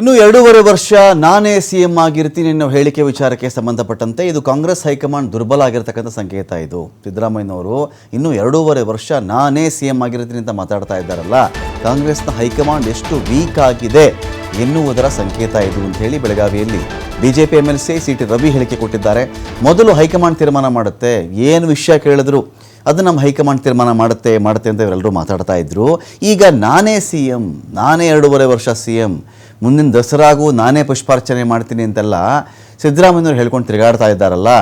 ಇನ್ನು ಎರಡೂವರೆ ವರ್ಷ ನಾನೇ ಸಿಎಂ ಆಗಿರ್ತೀನಿ ಅನ್ನೋ ಹೇಳಿಕೆ ವಿಚಾರಕ್ಕೆ ಸಂಬಂಧಪಟ್ಟಂತೆ ಇದು ಕಾಂಗ್ರೆಸ್ ಹೈಕಮಾಂಡ್ ದುರ್ಬಲ ಆಗಿರ್ತಕ್ಕಂಥ ಸಂಕೇತ ಇದು. ಸಿದ್ದರಾಮಯ್ಯನವರು ಇನ್ನು ಎರಡೂವರೆ ವರ್ಷ ನಾನೇ ಸಿಎಂ ಆಗಿರ್ತೀನಿ ಅಂತ ಮಾತಾಡ್ತಾ ಇದ್ದಾರಲ್ಲ, ಕಾಂಗ್ರೆಸ್ನ ಹೈಕಮಾಂಡ್ ಎಷ್ಟು ವೀಕ್ ಆಗಿದೆ ಎನ್ನುವುದರ ಸಂಕೇತ ಇದು ಅಂತ ಹೇಳಿ ಬೆಳಗಾವಿಯಲ್ಲಿ BJP M L C T Ravi ಹೇಳಿಕೆ ಕೊಟ್ಟಿದ್ದಾರೆ. ಮೊದಲು ಹೈಕಮಾಂಡ್ ತೀರ್ಮಾನ ಮಾಡುತ್ತೆ, ಏನು ವಿಷಯ ಕೇಳಿದ್ರು? ಅದು ನಮ್ಮ ಹೈಕಮಾಂಡ್ ತೀರ್ಮಾನ ಮಾಡುತ್ತೆ ಮಾಡುತ್ತೆ ಅಂತ ಇವರೆಲ್ಲರೂ ಮಾತಾಡ್ತಾ ಇದ್ರು. ಈಗ ನಾನೇ ಸಿ ಎಂ, ನಾನೇ ಎರಡೂವರೆ ವರ್ಷ ಸಿ ಎಂ, ಮುಂದಿನ ದಸರಾಗೂ ನಾನೇ ಪುಷ್ಪಾರ್ಚನೆ ಮಾಡ್ತೀನಿ ಅಂತೆಲ್ಲ ಸಿದ್ದರಾಮಯ್ಯನವರು ಹೇಳ್ಕೊಂಡು ತಿರುಗಾಡ್ತಾ ಇದ್ದಾರಲ್ಲ,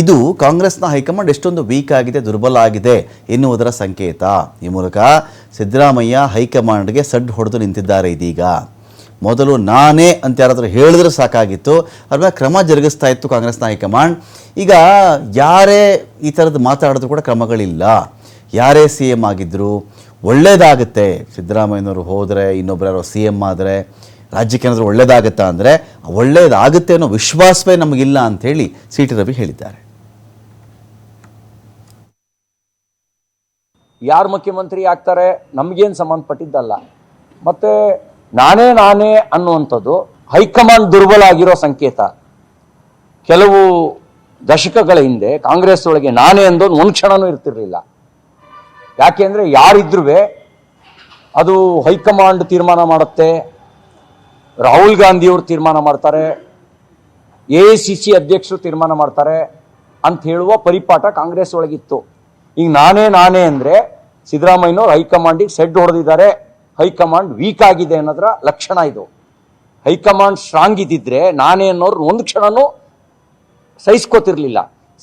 ಇದು ಕಾಂಗ್ರೆಸ್ನ ಹೈಕಮಾಂಡ್ ಎಷ್ಟೊಂದು ವೀಕ್ ಆಗಿದೆ, ದುರ್ಬಲ ಆಗಿದೆ ಎನ್ನುವುದರ ಸಂಕೇತ. ಈ ಮೂಲಕ ಸಿದ್ದರಾಮಯ್ಯ ಹೈಕಮಾಂಡ್ಗೆ ಸಡ್ಡು ಹೊಡೆದು ನಿಂತಿದ್ದಾರೆ ಇದೀಗ. ಮೊದಲು ನಾನೇ ಅಂತ ಯಾರಾದರೂ ಹೇಳಿದ್ರೆ ಸಾಕಾಗಿತ್ತು. ಅದ್ರ ಕ್ರಮ ಜರುಗಿಸ್ತಾ ಇತ್ತು ಕಾಂಗ್ರೆಸ್ ನಾಯಕ ಹೈಕಮಾಂಡ್ ಈಗ ಯಾರೇ ಈ ಥರದ್ದು ಮಾತಾಡಿದ್ರು ಕೂಡ ಕ್ರಮಗಳಿಲ್ಲ. ಯಾರೇ ಸಿ ಎಂ ಆಗಿದ್ದರು ಒಳ್ಳೇದಾಗುತ್ತೆ. ಸಿದ್ದರಾಮಯ್ಯನವರು ಹೋದರೆ ಇನ್ನೊಬ್ಬರು ಯಾರೋ ಸಿ ಎಂ ಆದರೆ, ರಾಜ್ಯಕ್ಕೆ ಏನಾದರೂ ಒಳ್ಳೇದಾಗುತ್ತಾ ಅಂದರೆ ಒಳ್ಳೇದಾಗುತ್ತೆ ಅನ್ನೋ ವಿಶ್ವಾಸವೇ ನಮಗಿಲ್ಲ ಅಂಥೇಳಿ ಸಿ ಟಿ ರವಿ ಹೇಳಿದ್ದಾರೆ. ಯಾರು ಮುಖ್ಯಮಂತ್ರಿ ಆಗ್ತಾರೆ? ನಮಗೇನು ಸಂಬಂಧಪಟ್ಟಿದ್ದಲ್ಲ. ಮತ್ತೆ ನಾನೇ ನಾನೇ ಅನ್ನುವಂಥದ್ದು ಹೈಕಮಾಂಡ್ ದುರ್ಬಲ ಆಗಿರೋ ಸಂಕೇತ. ಕೆಲವು ದಶಕಗಳ ಹಿಂದೆ ಕಾಂಗ್ರೆಸ್ ಒಳಗೆ ನಾನೇ ಅಂದ ಒಂದು ಕ್ಷಣನೂ ಇರ್ತಿರ್ಲಿಲ್ಲ. ಯಾಕೆಂದ್ರೆ ಯಾರಿದ್ರೂ ಅದು ಹೈಕಮಾಂಡ್ ತೀರ್ಮಾನ ಮಾಡುತ್ತೆ, ರಾಹುಲ್ ಗಾಂಧಿಯವರು ತೀರ್ಮಾನ ಮಾಡ್ತಾರೆ, ಎ ಸಿ ಸಿ ಅಧ್ಯಕ್ಷರು ತೀರ್ಮಾನ ಮಾಡ್ತಾರೆ ಅಂತ ಹೇಳುವ ಪರಿಪಾಠ ಕಾಂಗ್ರೆಸ್ ಒಳಗಿತ್ತು ಈಗ ನಾನೇ ನಾನೇ ಅಂದ್ರೆ ಸಿದ್ದರಾಮಯ್ಯನವ್ರು ಹೈಕಮಾಂಡಿಗೆ ಸೆಡ್ ಹೊಡೆದಿದ್ದಾರೆ ಹೈಕಮಾಂಡ್ ವೀಕ್ ಆಗಿದೆ ಅನ್ನೋದ್ರ ಲಕ್ಷಣ ಇದು. ಹೈಕಮಾಂಡ್ ಸ್ಟ್ರಾಂಗ್ ಇದ್ದಿದ್ರೆ ನಾನೇ ಅನ್ನೋರು ಒಂದು ಕ್ಷಣನೂ ಸಹಿಸ್ಕೋತಿರ್ಲಿಲ್ಲ.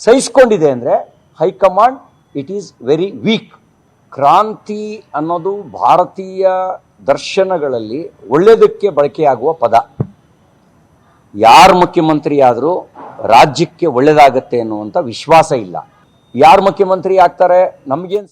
ಸಹಿಸ್ಕೊಂಡಿದೆ ಅಂದ್ರೆ high command it is very weak ಕ್ರಾಂತಿ ಅನ್ನೋದು ಭಾರತೀಯ ದರ್ಶನಗಳಲ್ಲಿ ಒಳ್ಳೆಯದಕ್ಕೆ ಬಳಕೆಯಾಗುವ ಪದ. ಯಾರು ಮುಖ್ಯಮಂತ್ರಿ ಆದರೂ ರಾಜ್ಯಕ್ಕೆ ಒಳ್ಳೇದಾಗತ್ತೆ ಅನ್ನುವಂಥ ವಿಶ್ವಾಸ ಇಲ್ಲ. ಯಾರು ಮುಖ್ಯಮಂತ್ರಿ ಆಗ್ತಾರೆ? ನಮಗೇನು